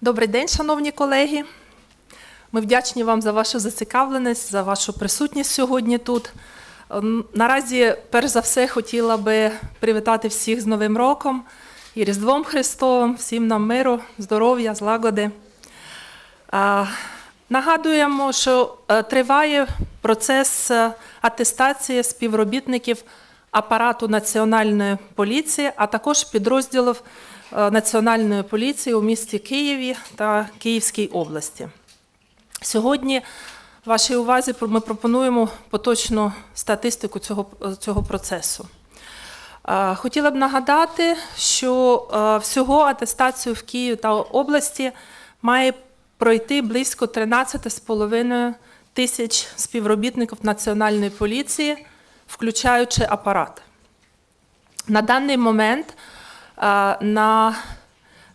Добрий день, шановні колеги. Ми вдячні вам за вашу зацікавленість, за вашу присутність сьогодні тут. Наразі, перш за все, хотіла би привітати всіх з Новим роком і Різдвом Христовим, всім нам миру, здоров'я, злагоди. Нагадуємо, що е, триває процес е, атестації співробітників апарату Національної поліції, а також підрозділів Національної поліції у місті Києві та Київській області. Сьогодні вашій увазі ми пропонуємо поточну статистику цього, цього процесу. Е, Хотіла б нагадати, що е, всього атестацію в Києві та області має пройти близько 13,5 тисяч співробітників Національної поліції, включаючи апарат. На даний момент е, на,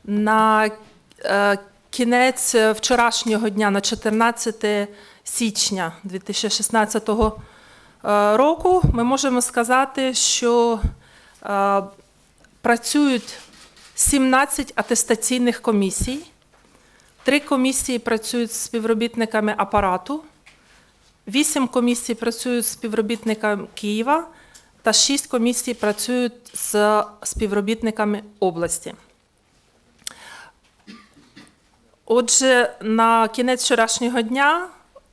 на е, кінець вчорашнього дня, на 14 січня 2016 е, року, ми можемо сказати, що е, працюють 17 атестаційних комісій. Три комісії працюють з співробітниками апарату, вісім комісій працюють з співробітниками Києва та шість комісій працюють з співробітниками області. Отже, на кінець вчорашнього дня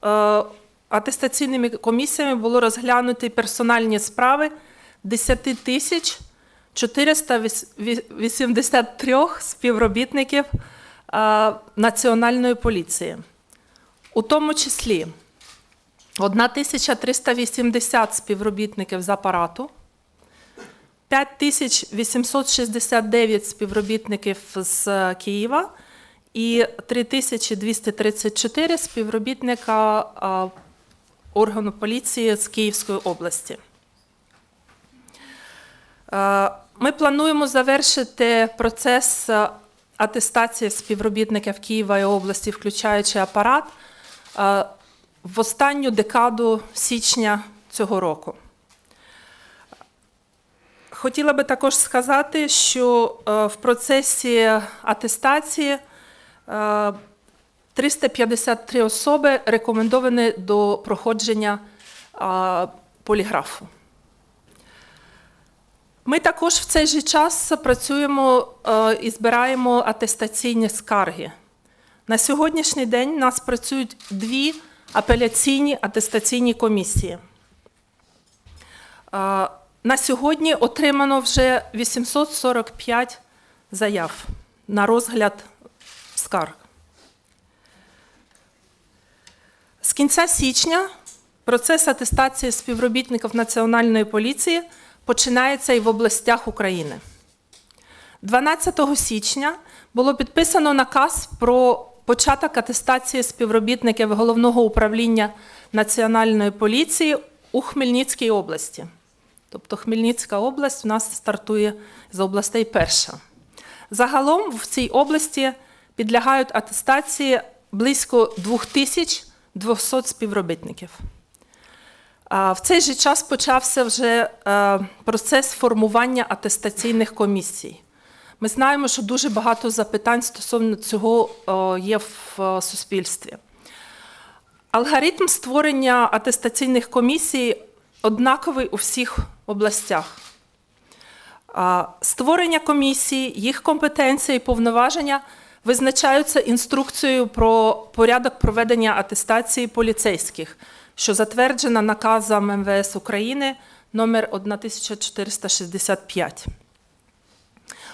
е, атестаційними комісіями було розглянуті персональні справи 10 тисяч 483 співробітників е, Національної поліції, у тому числі 1380 співробітників з апарату, 5869 співробітників з Києва. І 3234 співробітника органу поліції з Київської області. Е, Ми плануємо завершити процес е, атестації співробітників Києва і області, включаючи апарат, е, в останню декаду січня цього року. Хотіла би також сказати, що е, в процесі атестації е, 353 особи рекомендовані до проходження е, поліграфу. Ми також в цей же час працюємо е, і збираємо атестаційні скарги. На сьогоднішній день у нас працюють дві апеляційні атестаційні комісії. На сьогодні отримано вже 845 заяв на розгляд скарг. З кінця січня процес атестації співробітників Національної поліції починається і в областях України. 12 січня було підписано наказ про початок атестації співробітників Головного управління Національної поліції у Хмельницькій області. Тобто Хмельницька область у нас стартує з областей перша. Загалом в цій області підлягають атестації близько 2200 співробітників. В цей же час почався вже е, процес формування атестаційних комісій. Ми знаємо, що дуже багато запитань стосовно цього е, є в е, суспільстві. Алгоритм створення атестаційних комісій однаковий у всіх областях. Створення комісії, їх компетенції і повноваження визначаються інструкцією про порядок проведення атестації поліцейських, що затверджена наказом МВС України номер 1465.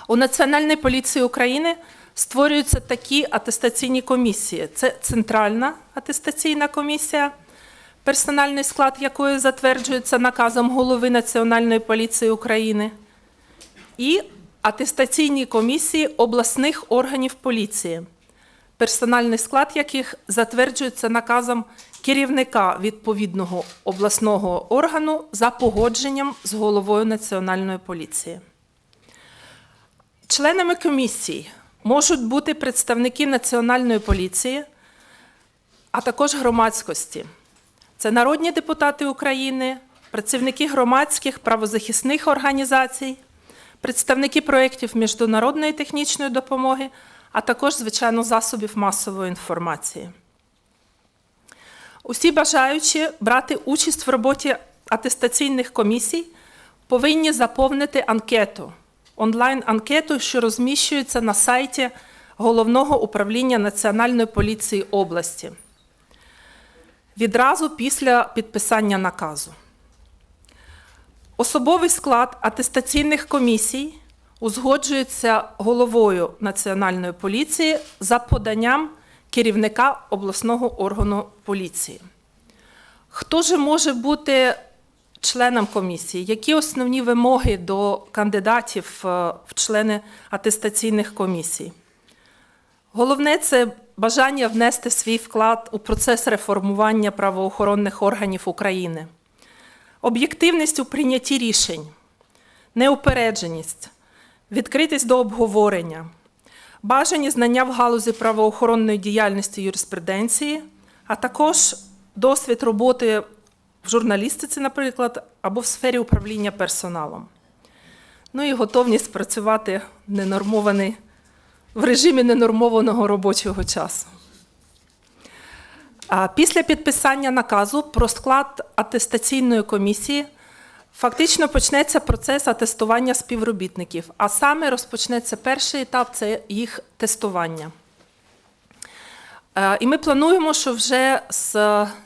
У Національній поліції України створюються такі атестаційні комісії: це Центральна атестаційна комісія, персональний склад якої затверджується наказом голови Національної поліції України, і атестаційні комісії обласних органів поліції, персональний склад яких затверджується наказом керівника відповідного обласного органу за погодженням з головою Національної поліції. Членами комісій можуть бути представники Національної поліції, а також громадськості. Це народні депутати України, працівники громадських правозахисних організацій, представники проєктів міжнародної технічної допомоги, а також, звичайно, засобів масової інформації. Усі бажаючі брати участь в роботі атестаційних комісій повинні заповнити анкету, онлайн-анкету, що розміщується на сайті Головного управління Національної поліції області відразу після підписання наказу. Особовий склад атестаційних комісій узгоджується головою Національної поліції за поданням керівника обласного органу поліції. Хто же може бути членом комісії? Які основні вимоги до кандидатів е, в члени атестаційних комісій? Головне це бажання внести свій вклад у процес реформування правоохоронних органів України, об'єктивність у прийнятті рішень, неупередженість, відкритість до обговорення, бажані знання в галузі правоохоронної діяльності юриспруденції, а також досвід роботи в журналістиці, наприклад, або в сфері управління персоналом. Ну і готовність працювати ненормований в режимі ненормованого робочого часу. А Після підписання наказу про склад атестаційної комісії фактично почнеться процес атестування співробітників, а саме розпочнеться перший етап це їх тестування. Е, І ми плануємо, що вже з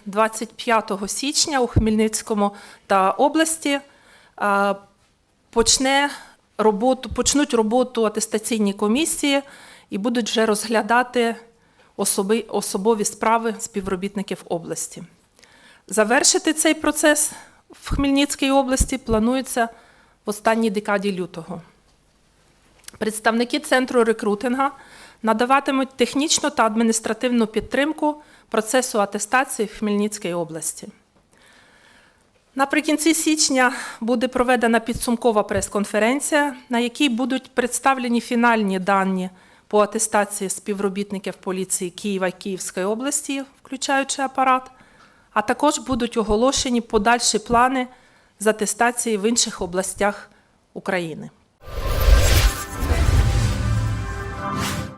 25 січня у Хмельницькому та області е, почне роботу, почнуть роботу атестаційні комісії і будуть вже розглядати особи, особові справи співробітників області. Завершити цей процес в Хмельницькій області планується в останній декаді лютого. Представники центру рекрутинга надаватимуть технічну та адміністративну підтримку процесу атестації в Хмельницькій області. Наприкінці січня буде проведена підсумкова прес-конференція, на якій будуть представлені фінальні дані по атестації співробітників поліції Києва і Київської області, включаючи апарат, а також будуть оголошені подальші плани з атестації в інших областях України.